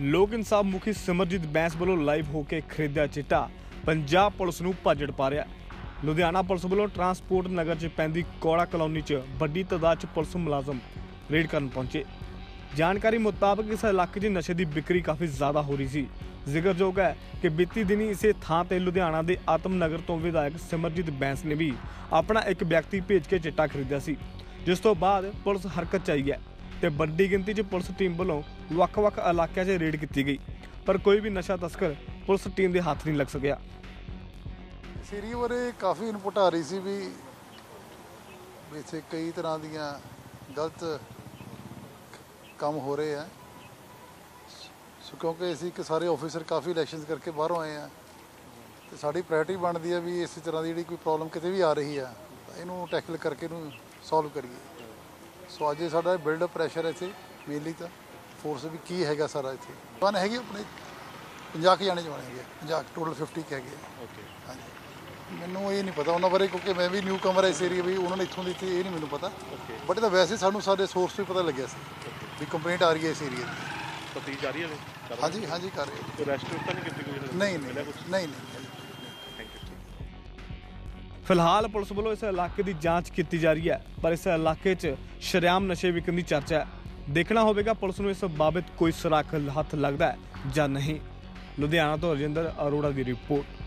ਲੋਕ ਇਨਸਾਫ ਮੁਖੀ ਸਿਮਰਜੀਤ ਬੈਂਸ ਵੱਲੋਂ ਲਾਈਵ ਹੋ ਕੇ ਖਰੀਦਿਆ ਚਿੱਟਾ। ਪੰਜਾਬ ਪੁਲਿਸ ਨੂੰ ਭਾਜੜ ਪਾ ਰਿਹਾ ਲੁਧਿਆਣਾ ਪੁਲਿਸ ਵੱਲੋਂ ਟਰਾਂਸਪੋਰਟ ਨਗਰ 'ਚ ਪੈਂਦੀ ਕੋੜਾ ਕਲੋਨੀ 'ਚ ਵੱਡੀ ਤਾਦਾਦ 'ਚ ਪੁਲਿਸ ਮੁਲਾਜ਼ਮ ਰੇਡ ਕਰਨ ਪਹੁੰਚੇ। ਜਾਣਕਾਰੀ ਮੁਤਾਬਕ ਇਸ ਇਲਾਕੇ 'ਚ ਨਸ਼ੇ ਦੀ ਵਿਕਰੀ ਕਾਫੀ ਜ਼ਿਆਦਾ ਹੋ ਰਹੀ ਸੀ। ਜ਼ਿਕਰਯੋਗ ਹੈ ਕਿ ਬੀਤੀ ਦਿਨੀ ਇਸੇ ਥਾਂ ਤੇ ਲੁਧਿਆਣਾ ਦੇ ਆਤਮ ਨਗਰ ਤੋਂ ਵਿਧਾਇਕ ਸਿਮਰਜੀਤ ਬੈਂਸ ਨੇ ਵੀ ਆਪਣਾ ਇੱਕ ਵਿਅਕਤੀ ਭੇਜ ਕੇ ਚਿੱਟਾ ਖਰੀਦਿਆ ਸੀ। ਜਿਸ ਤੋਂ ਬਾਅਦ ਪੁਲਿਸ ਹਰਕਤ 'ਚ ਆਈ ਹੈ। ਤੇ ਵੱਡੀ ਗਿਣਤੀ 'ਚ ਪੁਲਿਸ ਟੀਮ ਵੱਲੋਂ ਵੱਖ-ਵੱਖ ਇਲਾਕਿਆਂ 'ਚ ਰੇਡ ਕੀਤੀ ਗਈ। ਪਰ ਕੋਈ ਵੀ ਨਸ਼ਾ ਤਸਕਰ ਪੁਲਿਸ ਟੀਮ ਦੇ ਹੱਥ ਨਹੀਂ ਲੱਗ ਸਕਿਆ। ਸੀਰੀ ਬਾਰੇ ਕਾਫੀ ਇਨਪੁਟ ਆ ਰਹੀ ਸੀ ਵੀ ਇੱਥੇ ਕਈ ਤਰ੍ਹਾਂ ਦੀਆਂ ਗਲਤ ਕੰਮ ਹੋ ਰਹੇ ਆ। ਸੋ ਕਿਉਂਕਿ ਅਸੀਂ ਕਿ ਸਾਰੇ ਆਫੀਸਰ ਕਾਫੀ ਇਲੈਕਸ਼ਨਸ ਕਰਕੇ ਬਾਹਰੋਂ ਆਏ ਆ। ਤੇ ਸਾਡੀ ਪ੍ਰਾਇੋਰਟੀ ਬਣਦੀ ਆ ਵੀ ਇਸੇ ਤਰ੍ਹਾਂ ਦੀ ਜਿਹੜੀ ਕੋਈ ਪ੍ਰੋਬਲਮ ਕਿਤੇ ਵੀ ਆ ਰਹੀ ਆ, ਇਹਨੂੰ ਟੈਕਲ ਕਰਕੇ ਇਹਨੂੰ ਸੋਲਵ ਕਰੀਏ। ਸੋ ਅੱਜ ਇਹ ਸਾਡਾ ਬਿਲਡ ਪ੍ਰੈਸ਼ਰ ਇੱਥੇ ਮੇਨਲੀ ਤਾਂ ਫੋਰਸ ਵੀ ਕੀ ਹੈਗਾ ਸਾਰਾ ਇੱਥੇ। ਵਨ ਹੈਗੇ ਆਪਣੇ 50 ਕੁ ਜਾਣੇ ਜਵਾਨ ਹੈਗੇ 50 ਟੋਟਲ 50 ਕੁ ਹੈਗੇ ਓਕੇ ਹਾਂਜੀ। ਮੈਨੂੰ ਇਹ ਨਹੀਂ ਪਤਾ ਉਹਨਾਂ ਬਾਰੇ ਕਿਉਂਕਿ ਮੈਂ ਵੀ ਨਿਊ ਕਮਰ ਇਸ ਏਰੀਆ ਵੀ ਉਹਨਾਂ ਨੇ ਇੱਥੋਂ ਦੀ ਇੱਥੇ ਇਹ ਨਹੀਂ ਮੈਨੂੰ ਪਤਾ। ਓਕੇ ਬਟ ਇਹ ਤਾਂ ਵੈਸੇ ਸਾਨੂੰ ਸਾਡੇ ਸੋਰਸ ਤੋਂ ਹੀ ਪਤਾ ਲੱਗਿਆ ਸੀ ਵੀ ਕੰਪਲੇਂਟ ਆ ਰਹੀ ਹੈ ਇਸ ਏਰੀਆ ਦੀ। ਤਫਤੀਸ਼ ਜਾਰੀ ਹੈ ਹਾਂਜੀ ਹਾਂਜੀ ਕਰ ਰਹੇ ਕੋਈ ਰੈਸਟ ਤਾਂ ਨਹੀਂ ਕੀਤੀ ਕੋਈ? ਨਹੀਂ ਨਹੀਂ? ਨਹੀਂ। ਫਿਲਹਾਲ ਪੁਲਿਸ ਵੱਲੋਂ ਇਸ ਇਲਾਕੇ ਦੀ ਜਾਂਚ ਕੀਤੀ ਜਾ ਰਹੀ ਹੈ, ਪਰ ਇਸ ਇਲਾਕੇ 'ਚ ਸ਼ਰੇਆਮ ਨਸ਼ੇ ਵਿਕਣ ਦੀ ਚਰਚਾ ਹੈ। ਦੇਖਣਾ ਹੋਵੇਗਾ ਪੁਲਿਸ ਨੂੰ ਇਸ ਬਾਬਤ ਕੋਈ ਸੁਰਾਖ ਹੱਥ ਲੱਗਦਾ ਹੈ ਜਾਂ ਨਹੀਂ। ਲੁਧਿਆਣਾ ਤੋਂ ਰਜਿੰਦਰ ਅਰੋੜਾ ਦੀ ਰਿਪੋਰਟ।